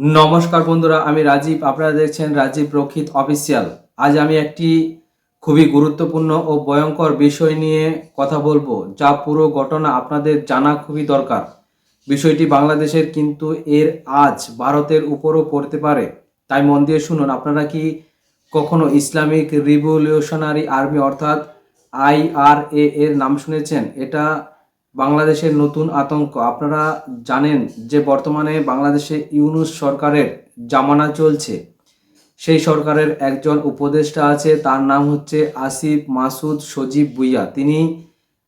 নমস্কার বন্ধুরা, আমি রাজীব। আপনারা দেখছেন রাজীব রক্ষিত অফিসিয়াল। আজ আমি একটি খুবই গুরুত্বপূর্ণ ও ভয়ঙ্কর বিষয় নিয়ে কথা বলব, যা পুরো ঘটনা আপনাদের জানা খুবই দরকার। বিষয়টি বাংলাদেশের কিন্তু এর আজ ভারতের উপরও পড়তে পারে। তাই মন দিয়ে শুনুন, আপনারা কি কখনো ইসলামিক রিভলিউশনারি আর্মি অর্থাৎ আইআরএ এর নাম শুনেছেন? এটা বাংলাদেশের নতুন আতঙ্ক। আপনারা জানেন যে বর্তমানে বাংলাদেশে ইউনুস সরকারের জামানা চলছে। সেই সরকারের একজন উপদেষ্টা আছে, তার নাম হচ্ছে আসিফ মাসুদ সজীব ভুইয়া। তিনি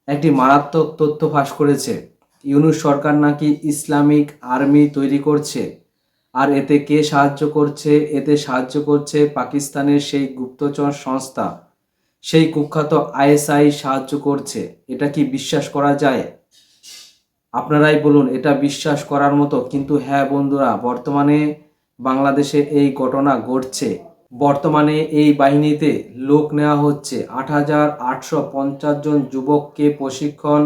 একটি মারাত্মক তথ্য ফাঁস করেছে। ইউনুস সরকার নাকি ইসলামিক আর্মি তৈরি করছে। আর এতে কে সাহায্য করছে? এতে সাহায্য করছে পাকিস্তানের সেই গুপ্তচর সংস্থা। সেই কুখ্যাত আইএসআই সাহায্য করছে। এটা কি বিশ্বাস করা যায়? আপনারাই বলুন, এটা বিশ্বাস করার মতো। কিন্তু হ্যাঁ বন্ধুরা, বর্তমানে বাংলাদেশে এই ঘটনা ঘটছে। বর্তমানে এই বাহিনীতে লোক নেওয়া হচ্ছে। আট হাজার আটশো পঞ্চাশ জন যুবককে প্রশিক্ষণ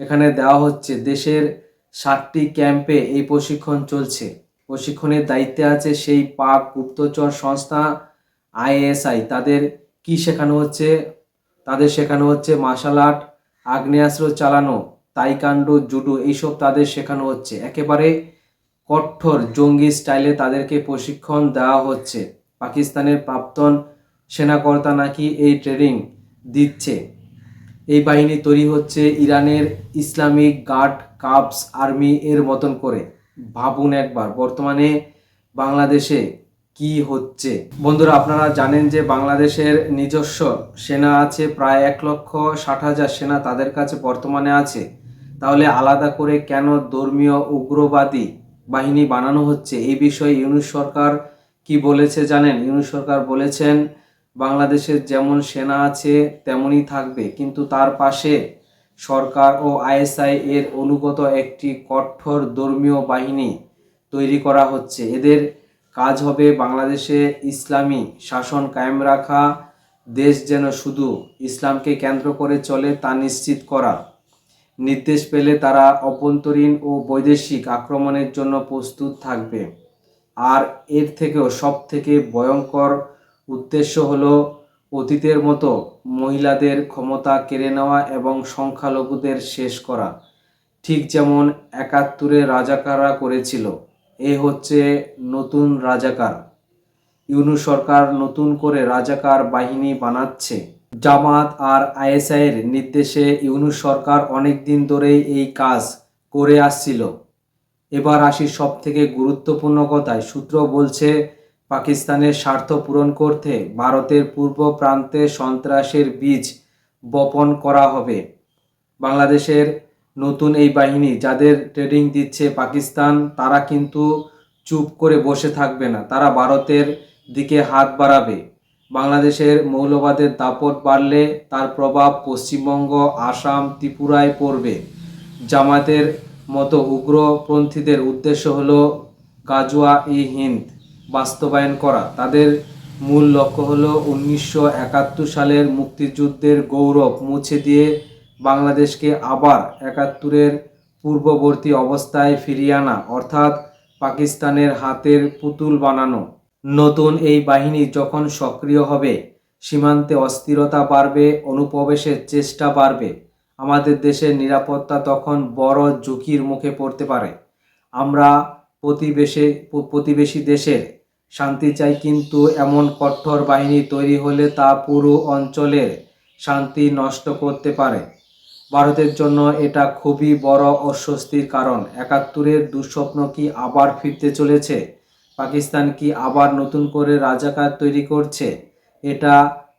এখানে দেওয়া হচ্ছে। দেশের ষাটটি ক্যাম্পে এই প্রশিক্ষণ চলছে। প্রশিক্ষণের দায়িত্বে আছে সেই পাক গুপ্তচর সংস্থা আইএসআই। তাদের কি শেখানো হচ্ছে? তাদের শেখানো হচ্ছে মার্শাল আর্ট, আগ্নেয়াস্ত্র চালানো তাইকান্ডো, জুডো এইসব তাদের শেখানো হচ্ছে। একেবারে কঠোর জঙ্গি স্টাইলে তাদেরকে প্রশিক্ষণ দেওয়া হচ্ছে। পাকিস্তানের প্রাক্তন সেনাকর্তা নাকি এই ট্রেনিং দিচ্ছে। এই বাহিনী তৈরি হচ্ছে ইরানের ইসলামিক গার্ড কাপস আর্মি এর মতন করে। ভাবুন একবার, বর্তমানে বাংলাদেশে কি হচ্ছে? বন্ধুরা, আপনারা জানেন যে বাংলাদেশের নিজস্ব সেনা আছে, প্রায় এক লক্ষ ষাট হাজার সেনা তাদের কাছে বর্তমানে আছে। তাহলে আলাদা করে কেন ধর্মীয় উগ্রবাদী বাহিনী বানানো হচ্ছে? এই বিষয়ে ইউনুস সরকার কি বলেছে জানেন? ইউনুস সরকার বলেছেন, বাংলাদেশের যেমন সেনা আছে, তেমনই থাকবে। কিন্তু তার পাশে সরকার ও আইএসআই এর অনুগত একটি কঠোর ধর্মীয় বাহিনী তৈরি করা হচ্ছে। এদের কাজ হবে বাংলাদেশে ইসলামী শাসন কায়েম রাখা, দেশ যেন শুধু ইসলামকে কেন্দ্র করে চলে তা নিশ্চিত করা। নির্দেশ পেলে তারা অভ্যন্তরীণ ও বৈদেশিক আক্রমণের জন্য প্রস্তুত থাকবে। আর এর থেকেও সব থেকে ভয়ঙ্কর উদ্দেশ্য হল অতীতের মতো মহিলাদের ক্ষমতা কেড়ে নেওয়া এবং সংখ্যালঘুদের শেষ করা। ঠিক যেমন একাত্তরে রাজাকাররা করেছিল, এ হচ্ছে নতুন রাজাকার। ইউনু সরকার নতুন করে রাজাকার বাহিনী বানাচ্ছে। জামাত আর আইএসআইয়ের নির্দেশে ইউনুস সরকার অনেক দিন ধরেই এই কাজ করে আসছিল। এবার আসি সব থেকে গুরুত্বপূর্ণ কথায়। সূত্র বলছে, পাকিস্তানের স্বার্থ পূরণ করতে ভারতের পূর্ব প্রান্তে সন্ত্রাসের বীজ বপন করা হবে। বাংলাদেশের নতুন এই বাহিনী যাদের ট্রেনিং দিচ্ছে পাকিস্তান, তারা কিন্তু চুপ করে বসে থাকবে না। তারা ভারতের দিকে হাত বাড়াবে। বাংলাদেশের মৌলবাদের দাপট বাড়লে তার প্রভাব পশ্চিমবঙ্গ, আসাম, ত্রিপুরায় পড়বে। জামাতের মতো উগ্রপন্থীদের উদ্দেশ্য হল গাজোয়া ই হিন্দ বাস্তবায়ন করা। তাদের মূল লক্ষ্য হল উনিশশো একাত্তর সালের মুক্তিযুদ্ধের গৌরব মুছে দিয়ে বাংলাদেশকে আবার একাত্তরের পূর্ববর্তী অবস্থায় ফিরিয়ে আনা, অর্থাৎ পাকিস্তানের হাতের পুতুল বানানো। নতুন এই বাহিনী যখন সক্রিয় হবে, সীমান্তে অস্থিরতা বাড়বে, অনুপ্রবেশের চেষ্টা বাড়বে। আমাদের দেশের নিরাপত্তা তখন বড় ঝুঁকির মুখে পড়তে পারে। আমরা প্রতিবেশে, প্রতিবেশী দেশের শান্তি চাই, কিন্তু এমন কঠোর বাহিনী তৈরি হলে তা পুরো অঞ্চলের শান্তি নষ্ট করতে পারে। ভারতের জন্য এটা খুবই বড় অস্বস্তির কারণ। একাত্তরের দুঃস্বপ্ন কি আবার ফিরতে চলেছে? পাকিস্তান কি আবার নতুন করে রাজাকার তৈরি করছে? এটা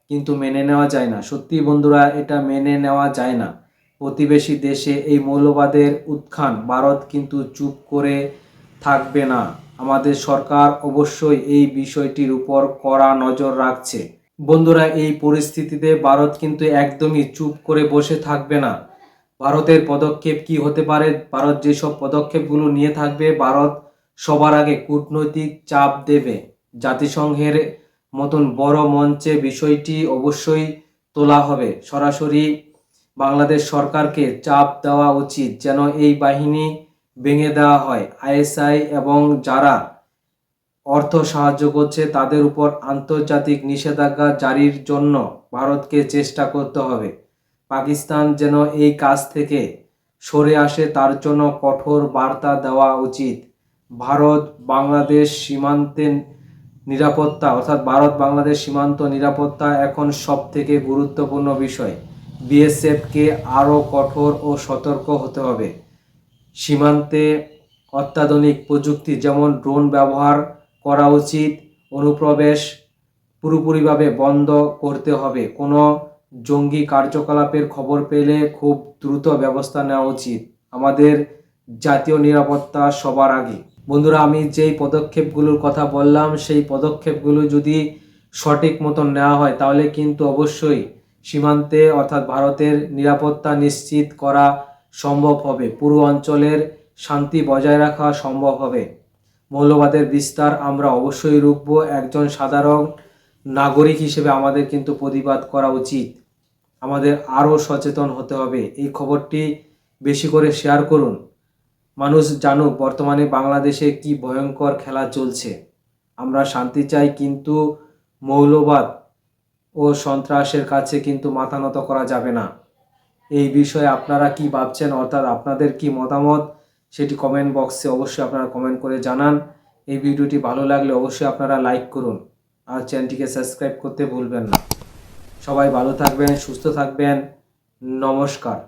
কিন্তু মেনে নেওয়া যায় না। সত্যি বন্ধুরা, এটা মেনে নেওয়া যায় না। প্রতিবেশী দেশে এই মৌলবাদের উত্থান ভারত কিন্তু চুপ করে থাকবে না। আমাদের সরকার অবশ্যই এই বিষয়টির উপর কড়া নজর রাখছে। বন্ধুরা, এই পরিস্থিতিতে ভারত কিন্তু একদমই চুপ করে বসে থাকবে না। ভারতের পদক্ষেপ কি হতে পারে? ভারত যেসব পদক্ষেপগুলো নিয়ে থাকবে, ভারত সবার আগে কূটনৈতিক চাপ দেবে। জাতিসংঘের মতন বড় মঞ্চে বিষয়টি অবশ্যই তোলা হবে। সরাসরি বাংলাদেশ সরকারকে চাপ দেওয়া উচিত যেন এই বাহিনী ভেঙে দেওয়া হয়। আইএসআই এবং যারা অর্থ সাহায্য করছে তাদের উপর আন্তর্জাতিক নিষেধাজ্ঞা জারির জন্য ভারতকে চেষ্টা করতে হবে। পাকিস্তান যেন এই কাজ থেকে সরে আসে তার জন্য কঠোর বার্তা দেওয়া উচিত। ভারত, বাংলাদেশ সীমান্তে নিরাপত্তা, অর্থাৎ ভারত, বাংলাদেশ সীমান্ত নিরাপত্তা এখন সব থেকে গুরুত্বপূর্ণ বিষয়। বিএসএফকে আরও কঠোর ও সতর্ক হতে হবে। সীমান্তে অত্যাধুনিক প্রযুক্তি যেমন ড্রোন ব্যবহার করা উচিত, অনুপ্রবেশ পুরোপুরিভাবে বন্ধ করতে হবে। কোনো জঙ্গি কার্যকলাপের খবর পেলে খুব দ্রুত ব্যবস্থা নেওয়া উচিত। আমাদের জাতীয় নিরাপত্তা সবার আগে। বন্ধুরা, আমি যেই পদক্ষেপগুলোর কথা বললাম, সেই পদক্ষেপগুলো যদি সঠিক মতন নেওয়া হয়, তাহলে কিন্তু অবশ্যই সীমান্তে অর্থাৎ ভারতের নিরাপত্তা নিশ্চিত করা সম্ভব হবে। পুরো অঞ্চলের শান্তি বজায় রাখা সম্ভব হবে। মৌলবাদের বিস্তার আমরা অবশ্যই রুখব। একজন সাধারণ নাগরিক হিসেবে আমাদের কিন্তু প্রতিবাদ করা উচিত। আমাদের আরও সচেতন হতে হবে। এই খবরটি বেশি করে শেয়ার করুন। মানুষ জানুক বর্তমানে বাংলাদেশে কি ভয়ঙ্কর খেলা চলছে। আমরা শান্তি চাই, কিন্তু মৌলবাদ ও সন্ত্রাসের কাছে কিন্তু মাথা নত করা যাবে না। এই বিষয়ে আপনারা কি ভাবছেন? অর্থাৎ আপনাদের কি মতামত? সেটি কমেন্ট বক্সে অবশ্যই আপনারা কমেন্ট করে জানান। এই ভিডিওটি ভালো লাগলে অবশ্যই আপনারা লাইক করুন আর চ্যানেলটিকে সাবস্ক্রাইব করতে ভুলবেন না। সবাই ভালো থাকবেন, সুস্থ থাকবেন। নমস্কার।